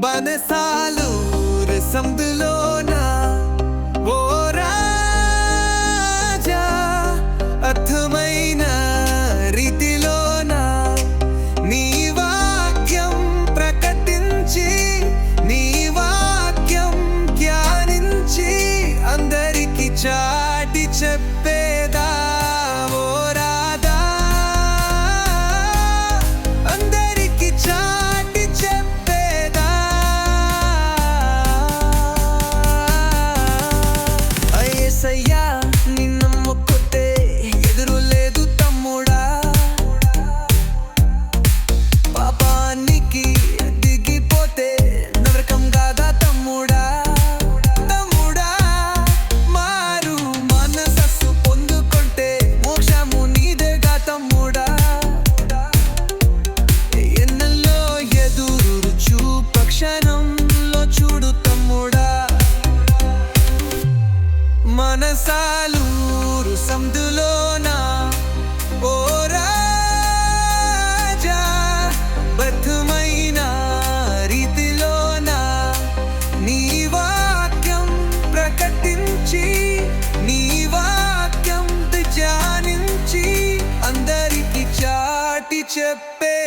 బనసాలు సందులోన ఓ say yeah. మనసాలూరు సందులోన ఓ రాజా బతుమైన రీతిలోన? నీ వాక్యం ప్రకటించి నీ వాక్యం ధ్యానించి అందరికి చాటి చెప్పే